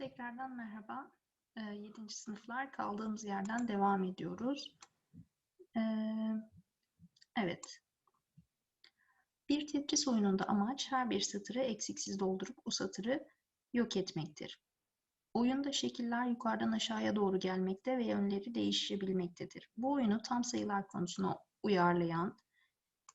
Tekrardan merhaba. 7. sınıflar kaldığımız yerden devam ediyoruz. Ee, evet. Bir Tetris oyununda amaç her bir satırı eksiksiz doldurup o satırı yok etmektir. Oyunda şekiller yukarıdan aşağıya doğru gelmekte ve yönleri değişebilmektedir. Bu oyunu tam sayılar konusuna uyarlayan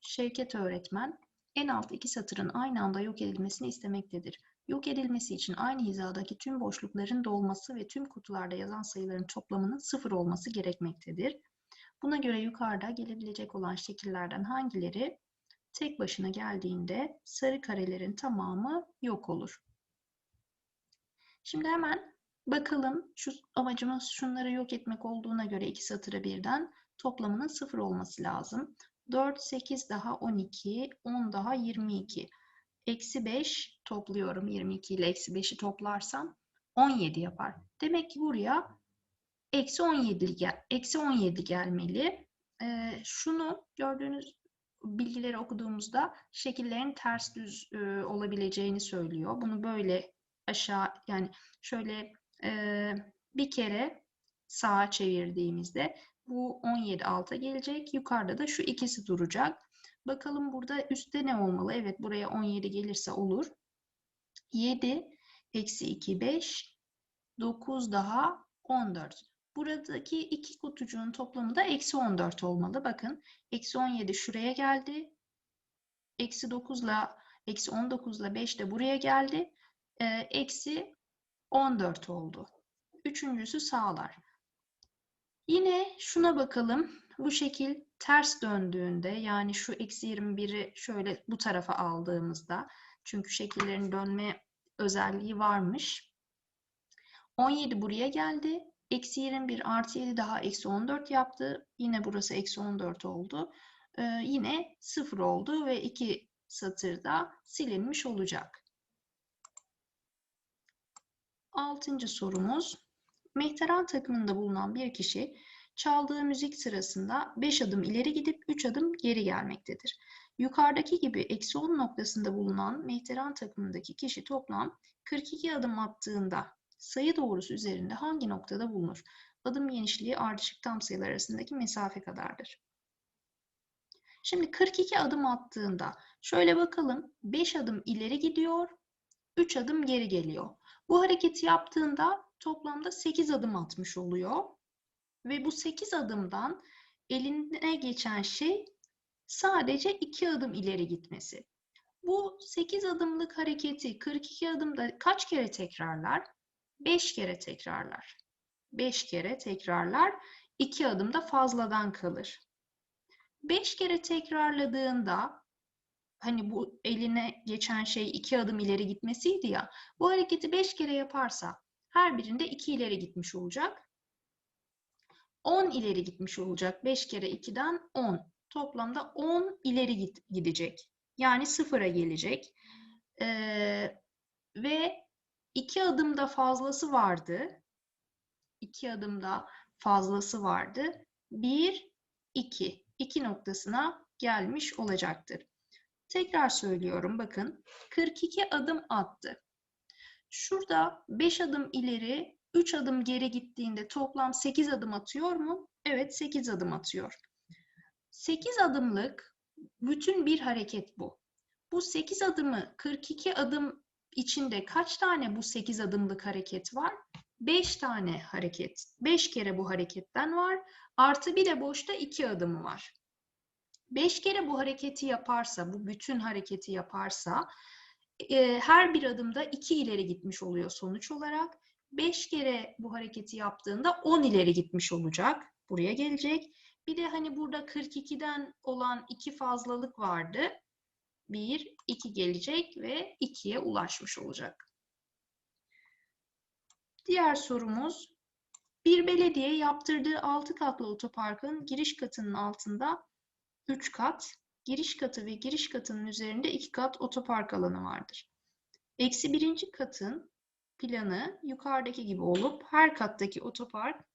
Şevket öğretmen en alt iki satırın aynı anda yok edilmesini istemektedir. Yok edilmesi için aynı hizadaki tüm boşlukların dolması ve tüm kutularda yazan sayıların toplamının sıfır olması gerekmektedir. Buna göre yukarıda gelebilecek olan şekillerden hangileri tek başına geldiğinde sarı karelerin tamamı yok olur. Şimdi hemen bakalım şu amacımız şunları yok etmek olduğuna göre iki satırı birden toplamının sıfır olması lazım. 4, 8 daha 12, 10 daha 22. Eksi 5 topluyorum. 22 ile eksi 5'i toplarsam 17 yapar. Demek ki buraya eksi 17, gel eksi 17 gelmeli. Ee, şunu gördüğünüz bilgileri okuduğumuzda şekillerin ters düz e, olabileceğini söylüyor. Bunu böyle aşağı yani şöyle e, bir kere sağa çevirdiğimizde bu 17 alta gelecek. Yukarıda da şu ikisi duracak. Bakalım burada üstte ne olmalı? Evet buraya 17 gelirse olur. 7 eksi 2 5 9 daha 14. Buradaki iki kutucuğun toplamı da eksi 14 olmalı. Bakın eksi 17 şuraya geldi. Eksi 9 ile eksi 19 ile 5 de buraya geldi. Ee, eksi 14 oldu. Üçüncüsü sağlar. Yine şuna bakalım. Bu şekil ters döndüğünde yani şu eksi 21'i şöyle bu tarafa aldığımızda çünkü şekillerin dönme özelliği varmış. 17 buraya geldi. Eksi 21 artı 7 daha eksi 14 yaptı. Yine burası eksi 14 oldu. Ee, yine 0 oldu ve iki satırda silinmiş olacak. Altıncı sorumuz. Mehteran takımında bulunan bir kişi çaldığı müzik sırasında 5 adım ileri gidip 3 adım geri gelmektedir. Yukarıdaki gibi eksi 10 noktasında bulunan mehteran takımındaki kişi toplam 42 adım attığında sayı doğrusu üzerinde hangi noktada bulunur? Adım genişliği ardışık tam sayılar arasındaki mesafe kadardır. Şimdi 42 adım attığında şöyle bakalım 5 adım ileri gidiyor, 3 adım geri geliyor. Bu hareketi yaptığında toplamda 8 adım atmış oluyor. Ve bu 8 adımdan eline geçen şey sadece 2 adım ileri gitmesi. Bu 8 adımlık hareketi 42 adımda kaç kere tekrarlar? 5 kere tekrarlar. 5 kere tekrarlar. 2 adımda fazladan kalır. 5 kere tekrarladığında hani bu eline geçen şey 2 adım ileri gitmesiydi ya. Bu hareketi 5 kere yaparsa her birinde 2 ileri gitmiş olacak. 10 ileri gitmiş olacak. 5 kere 2'den 10. Toplamda 10 ileri gidecek. Yani sıfıra gelecek. Ee, ve 2 adımda fazlası vardı. 2 adımda fazlası vardı. 1, 2. 2 noktasına gelmiş olacaktır. Tekrar söylüyorum bakın. 42 adım attı. Şurada 5 adım ileri, 3 adım geri gittiğinde toplam 8 adım atıyor mu? Evet 8 adım atıyor. 8 adımlık bütün bir hareket bu. Bu 8 adımı 42 adım içinde kaç tane bu 8 adımlık hareket var? 5 tane hareket. 5 kere bu hareketten var. Artı bir de boşta 2 adımı var. 5 kere bu hareketi yaparsa, bu bütün hareketi yaparsa e, her bir adımda 2 ileri gitmiş oluyor sonuç olarak. 5 kere bu hareketi yaptığında 10 ileri gitmiş olacak. Buraya gelecek. Bir de hani burada 42'den olan 2 fazlalık vardı. 1, 2 gelecek ve 2'ye ulaşmış olacak. Diğer sorumuz. Bir belediye yaptırdığı 6 katlı otoparkın giriş katının altında 3 kat, giriş katı ve giriş katının üzerinde 2 kat otopark alanı vardır. Eksi birinci katın planı yukarıdaki gibi olup her kattaki otopark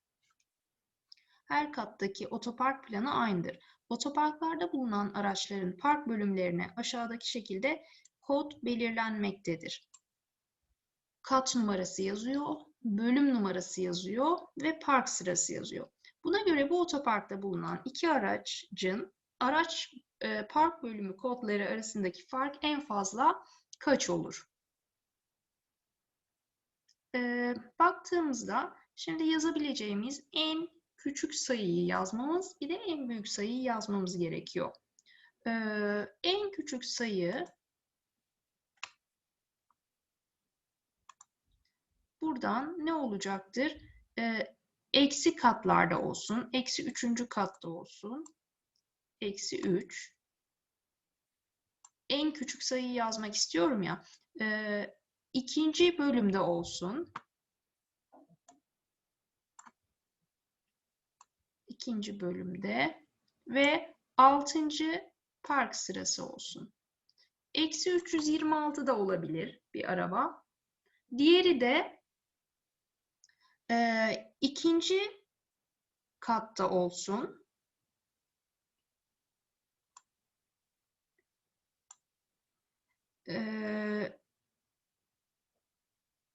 her kattaki otopark planı aynıdır. Otoparklarda bulunan araçların park bölümlerine aşağıdaki şekilde kod belirlenmektedir. kat numarası yazıyor, bölüm numarası yazıyor ve park sırası yazıyor. Buna göre bu otoparkta bulunan iki aracın araç e, park bölümü kodları arasındaki fark en fazla kaç olur? E, baktığımızda şimdi yazabileceğimiz en küçük sayıyı yazmamız bir de en büyük sayıyı yazmamız gerekiyor. E, en küçük sayı buradan ne olacaktır? E, eksi katlarda olsun. Eksi üçüncü katta olsun. Eksi üç. En küçük sayıyı yazmak istiyorum ya. E, ikinci bölümde olsun. ikinci bölümde ve altıncı park sırası olsun. Eksi 326 da olabilir bir araba. Diğeri de e, ikinci katta olsun. E,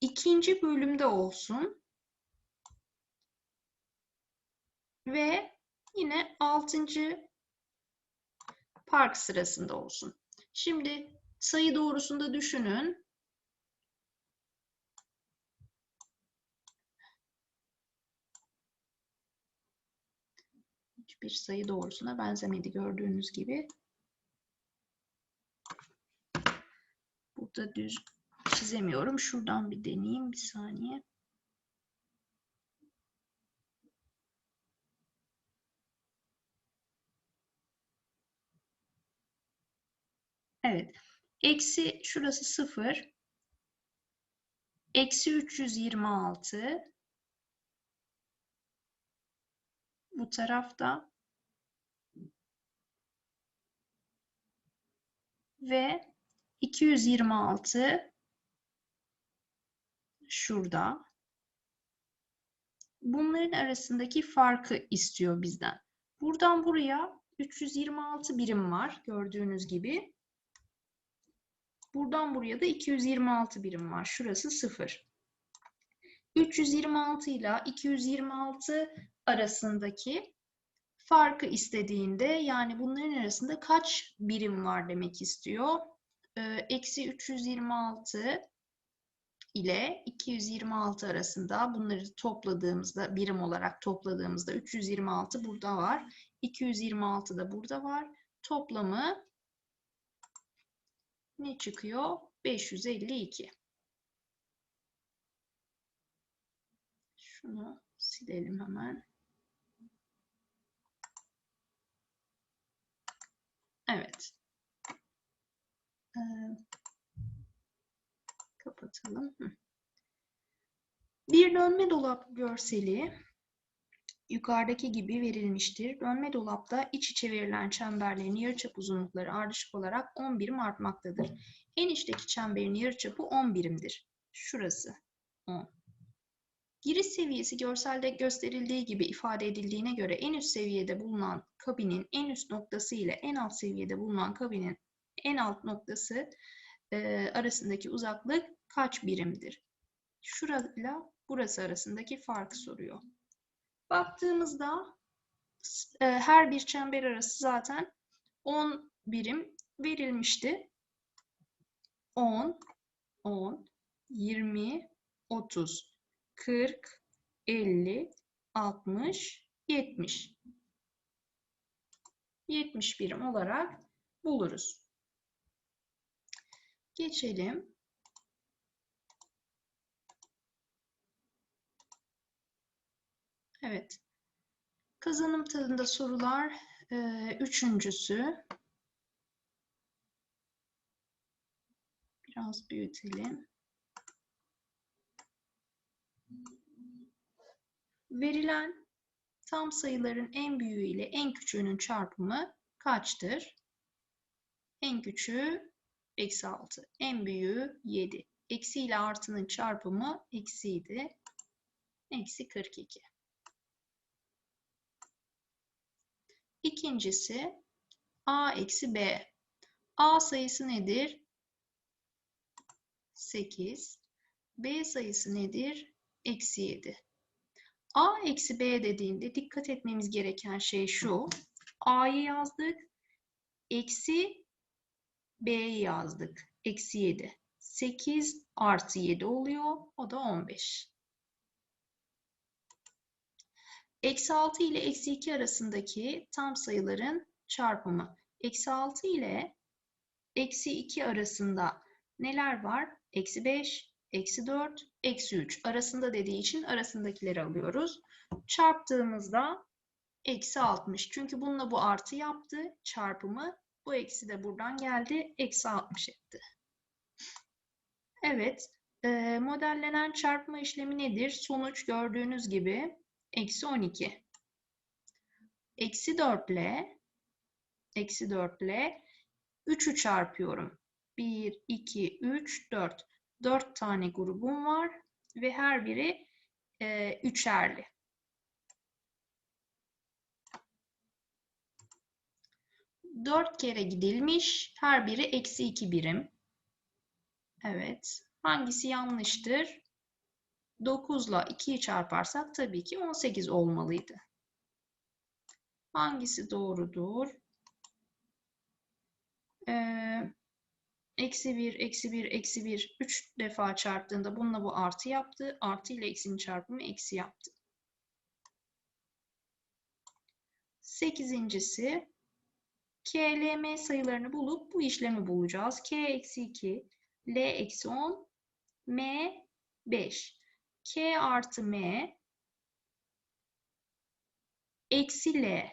ikinci bölümde olsun. Ve yine altıncı park sırasında olsun. Şimdi sayı doğrusunda düşünün. Hiçbir sayı doğrusuna benzemedi gördüğünüz gibi. Burada düz çizemiyorum. Şuradan bir deneyeyim bir saniye. Evet. Eksi şurası 0. Eksi 326. Bu tarafta. Ve 226 şurada. Bunların arasındaki farkı istiyor bizden. Buradan buraya 326 birim var gördüğünüz gibi. Buradan buraya da 226 birim var. Şurası 0. 326 ile 226 arasındaki farkı istediğinde yani bunların arasında kaç birim var demek istiyor. Ee, eksi 326 ile 226 arasında bunları topladığımızda birim olarak topladığımızda 326 burada var. 226 da burada var. Toplamı ne çıkıyor? 552. Şunu silelim hemen. Evet. Ee, kapatalım. Bir dönme dolap görseli yukarıdaki gibi verilmiştir. Dönme dolapta iç içe verilen çemberlerin yarıçap uzunlukları ardışık olarak 10 birim artmaktadır. En içteki çemberin yarıçapı 10 birimdir. Şurası 10. Giriş seviyesi görselde gösterildiği gibi ifade edildiğine göre en üst seviyede bulunan kabinin en üst noktası ile en alt seviyede bulunan kabinin en alt noktası e, arasındaki uzaklık kaç birimdir? Şurayla burası arasındaki farkı soruyor. Baktığımızda e, her bir çember arası zaten 10 birim verilmişti. 10, 10, 20, 30, 40, 50, 60, 70. 70 birim olarak buluruz. Geçelim. Evet. Kazanım tadında sorular. Ee, üçüncüsü. Biraz büyütelim. Verilen tam sayıların en büyüğü ile en küçüğünün çarpımı kaçtır? En küçüğü eksi 6. En büyüğü 7. Eksi ile artının çarpımı eksiydi. Eksi 42. İkincisi a eksi b. a sayısı nedir? 8. B sayısı nedir? Eksi 7. A eksi B dediğinde dikkat etmemiz gereken şey şu. A'yı yazdık. Eksi B'yi yazdık. Eksi 7. 8 artı 7 oluyor. O da 15. Eksi 6 ile eksi 2 arasındaki tam sayıların çarpımı. Eksi 6 ile eksi 2 arasında neler var? Eksi 5, eksi 4, eksi 3 arasında dediği için arasındakileri alıyoruz. Çarptığımızda eksi 60. Çünkü bununla bu artı yaptı çarpımı. Bu eksi de buradan geldi. Eksi 60 etti. Evet. E, modellenen çarpma işlemi nedir? Sonuç gördüğünüz gibi eksi 12. Eksi 4 ile eksi 4 ile 3'ü çarpıyorum. 1, 2, 3, 4. 4 tane grubum var ve her biri e, üçerli. Dört kere gidilmiş. Her biri eksi iki birim. Evet. Hangisi yanlıştır? 9 ile 2'yi çarparsak tabii ki 18 olmalıydı. Hangisi doğrudur? Ee, eksi 1, eksi 1, eksi 1, 3 defa çarptığında bununla bu artı yaptı. Artı ile eksinin çarpımı eksi yaptı. Sekizincisi, KLM sayılarını bulup bu işlemi bulacağız. K eksi 2, L eksi 10, M 5. K artı M eksi L.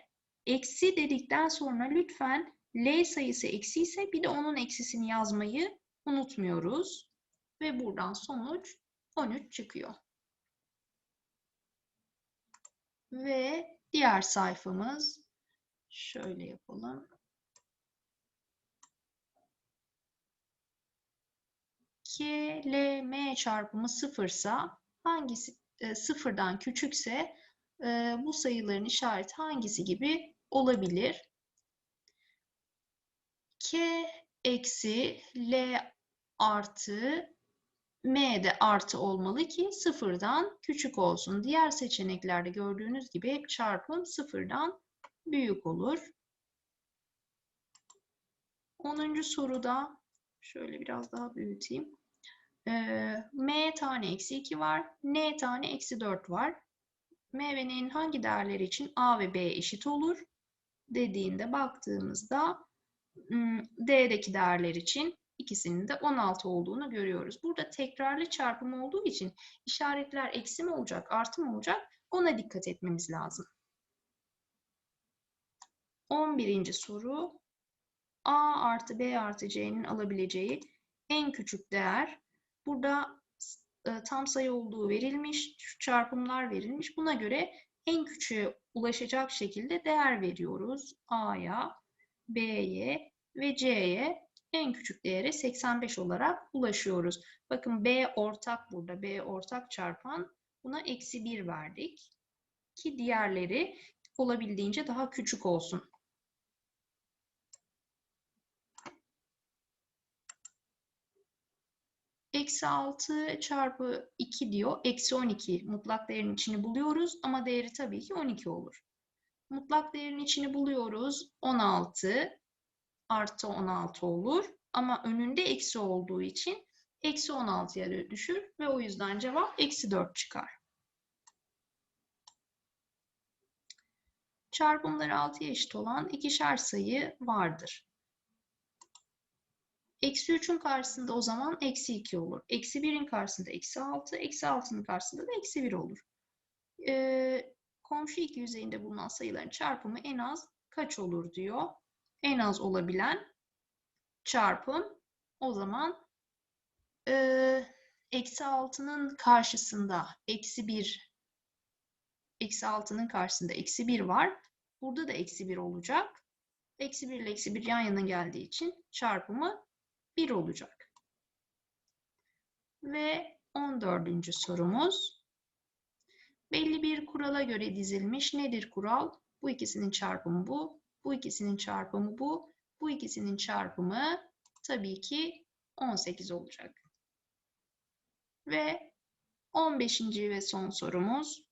Eksi dedikten sonra lütfen L sayısı eksi ise bir de onun eksisini yazmayı unutmuyoruz. Ve buradan sonuç 13 çıkıyor. Ve diğer sayfamız şöyle yapalım. K, L, M çarpımı sıfırsa hangisi e, sıfırdan küçükse e, bu sayıların işareti hangisi gibi olabilir? K eksi L artı M de artı olmalı ki sıfırdan küçük olsun. Diğer seçeneklerde gördüğünüz gibi hep çarpım sıfırdan büyük olur. 10. soruda şöyle biraz daha büyüteyim. Ee, M tane eksi 2 var. N tane eksi 4 var. M ve N'nin hangi değerleri için A ve B eşit olur? Dediğinde baktığımızda D'deki değerler için ikisinin de 16 olduğunu görüyoruz. Burada tekrarlı çarpım olduğu için işaretler eksi mi olacak, artı mı olacak ona dikkat etmemiz lazım. 11. soru A artı B artı C'nin alabileceği en küçük değer. Burada e, tam sayı olduğu verilmiş, çarpımlar verilmiş. Buna göre en küçüğe ulaşacak şekilde değer veriyoruz. A'ya, B'ye ve C'ye en küçük değere 85 olarak ulaşıyoruz. Bakın B ortak burada. B ortak çarpan buna eksi 1 verdik. Ki diğerleri olabildiğince daha küçük olsun. Eksi 6 çarpı 2 diyor. Eksi 12 mutlak değerin içini buluyoruz ama değeri tabii ki 12 olur. Mutlak değerin içini buluyoruz. 16 artı 16 olur. Ama önünde eksi olduğu için eksi 16'ya düşür ve o yüzden cevap eksi 4 çıkar. Çarpımları 6'ya eşit olan ikişer sayı vardır. Eksi 3'ün karşısında o zaman eksi 2 olur. Eksi 1'in karşısında eksi 6, eksi 6'nın karşısında da eksi 1 olur. Ee, komşu iki yüzeyinde bulunan sayıların çarpımı en az kaç olur diyor. En az olabilen çarpım o zaman e, eksi 6'nın karşısında eksi 1 eksi 6'nın karşısında eksi 1 var. Burada da eksi 1 olacak. Eksi 1 ile eksi 1 yan yana geldiği için çarpımı 1 olacak. Ve 14. sorumuz. Belli bir kurala göre dizilmiş. Nedir kural? Bu ikisinin çarpımı bu. Bu ikisinin çarpımı bu. Bu ikisinin çarpımı tabii ki 18 olacak. Ve 15. ve son sorumuz.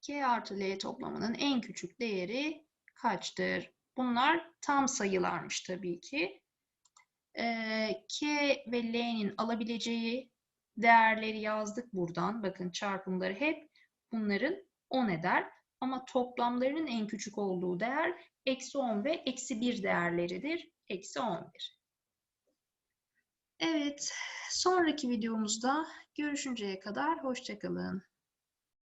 K artı L toplamının en küçük değeri kaçtır? Bunlar tam sayılarmış tabii ki. K ve L'nin alabileceği değerleri yazdık buradan. Bakın çarpımları hep bunların 10 eder. Ama toplamlarının en küçük olduğu değer eksi 10 ve eksi 1 değerleridir. Eksi 11. Evet, sonraki videomuzda görüşünceye kadar hoşçakalın.